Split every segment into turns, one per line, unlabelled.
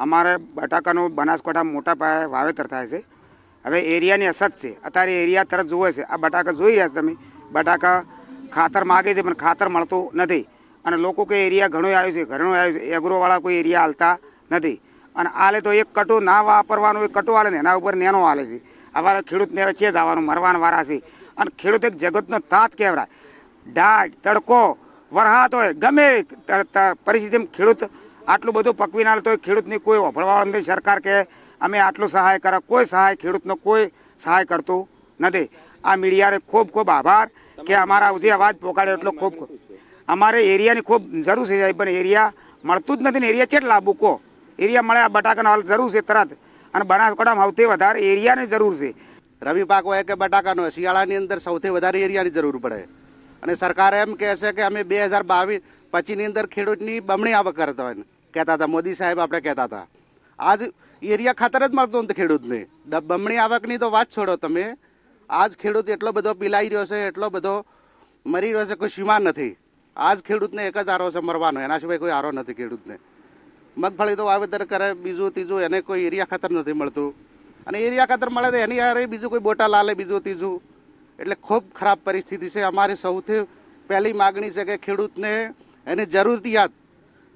અમારે બટાકાનું બનાસકાંઠા મોટા પાયે વાવેતર થાય છે. હવે એરિયાની અસત છે. અત્યારે એરિયા તરફ જુએ છે. આ બટાકા જોઈ રહ્યા છો તમે? બટાકા ખાતર માગે છે, પણ ખાતર મળતું નથી. અને લોકો કે એરિયા ઘણું આવ્યું છે ઘણો આવ્યું છે. એગ્રોવાળા કોઈ એરિયા હાલતા નથી. અને આલે તો એક કટો ના વાપરવાનું, એક કટો આલે ને, એના ઉપર નેનો હાલે છે. અમારા ખેડૂતને હવે ચેત આવવાનું, મરવાના વારા છે. અને ખેડૂત એક જગતનો તાત કહેવાય દાઢ, તડકો, વરહાદ હોય, ગમે પરિસ્થિતિમાં ખેડૂત આટલું બધું પકવી ના તો ખેડૂતની કોઈ ઓફળવાળો સરકાર કે અમે આટલું સહાય કરે, કોઈ સહાય ખેડૂતનો કોઈ સહાય કરતું નથી. આ મીડિયાને ખૂબ ખૂબ આભાર કે અમારા સુધી અવાજ પહોંચાડ્યો એટલો ખૂબ અમારે એરિયાની ખૂબ જરૂર છે સાહેબ, પણ એરિયા મળતું જ નથી ને એરિયા કેટલા કહો? એરિયા મળે આ બટાકાનો હાલ જરૂર છે તરત. અને બનાસકાંઠામાં સૌથી વધારે એરિયાની જરૂર છે.
રવિ પાક હોય કે બટાકાનો હોય શિયાળાની અંદર સૌથી વધારે એરિયાની જરૂર પડે. અને સરકાર એમ કહે છે કે અમે બે હજાર બાવીસ પચીસની અંદર ખેડૂતની બમણી આવક કરતા હોય કહેતા હતા, મોદી સાહેબ આપણે કહેતા હતા. આજ એરિયા ખાતર જ મળતો નથી ખેડૂતને. બમણી આવકની તો વાત છોડો તમે. આજ ખેડૂત એટલો બધો પીલાઈ રહ્યો છે, એટલો બધો મરી રહ્યો છે, કોઈ સીમા નથી. આજ ખેડૂતને એક જ આરો છે મરવાનો, એના સિવાય કોઈ આરો નથી ખેડૂતને. મગફળી તો વાવેતર કરે, બીજું, ત્રીજું, એને કોઈ એરિયા ખાતર નથી મળતું. અને એરિયા ખાતર મળે તો એની હારે બીજું કોઈ બોટા લાલે બીજું, ત્રીજું. એટલે ખૂબ ખરાબ પરિસ્થિતિ છે. અમારી સૌથી પહેલી માગણી છે કે ખેડૂતને એની જરૂરિયાત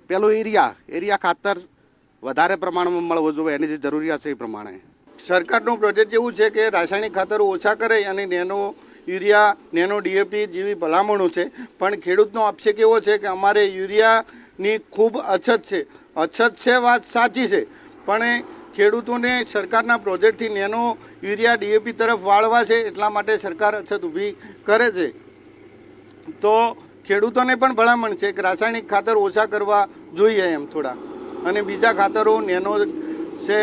પેલું એરિયા એરિયા ખાતર વધારે પ્રમાણમાં મળવું જોઈએ, એની જે જરૂરિયાત છે એ પ્રમાણે.
સરકારનો પ્રોજેક્ટ જેવું છે કે રાસાયણિક ખાતરો ઓછા કરે અને નેનો યુરિયા, નેનો ડીએપી જેવી ભલામણો છે, પણ ખેડૂતનો આક્ષેપ એવો છે કે અમારે યુરિયાની ખૂબ અછત છે. અછત છે વાત સાચી છે, પણ ખેડૂતોને સરકારના પ્રોજેક્ટથી નેનો યુરિયા, ડીએપી તરફ વાળવા છે, એટલા માટે સરકાર અછત ઊભી કરે છે. તો ખેડૂતોને પણ ભલામણ છે કે રાસાયણિક ખાતર ઓછા કરવા જોઈએ એમ થોડા. અને બીજા ખાતરો, નેનો છે,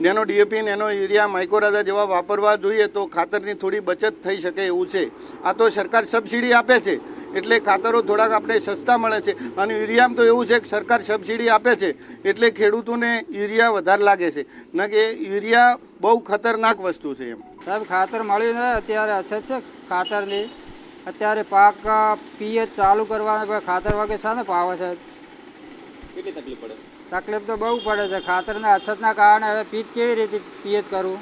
નેનો ડીએપી, નેનો યુરિયા, માઇક્રોરાઝા જેવા વાપરવા જોઈએ તો ખાતરની થોડી બચત થઈ શકે એવું છે. આ તો સરકાર સબસિડી આપે છે, એટલે ખાતરો થોડાક આપણે સસ્તા મળે છે. અને યુરિયામાં તો એવું છે કે સરકાર સબસિડી આપે છે, એટલે ખેડૂતોને યુરિયા વધારે લાગે છે. ન કે યુરિયા બહુ ખતરનાક વસ્તુ છે એમ.
સાહેબ, ખાતર મળ્યું ને, અત્યારે અછત છે ખાતરની. અત્યારે પાક પીએચ ચાલુ કરવાના પણ ખાતર વગર શાને પાવે છે.
કેટલી તકલીફ પડે?
તકલીફ તો બહુ પડે છે. ખાતરના અછતના કારણે હવે પીત કેવી રીતે પીએચ કરવું?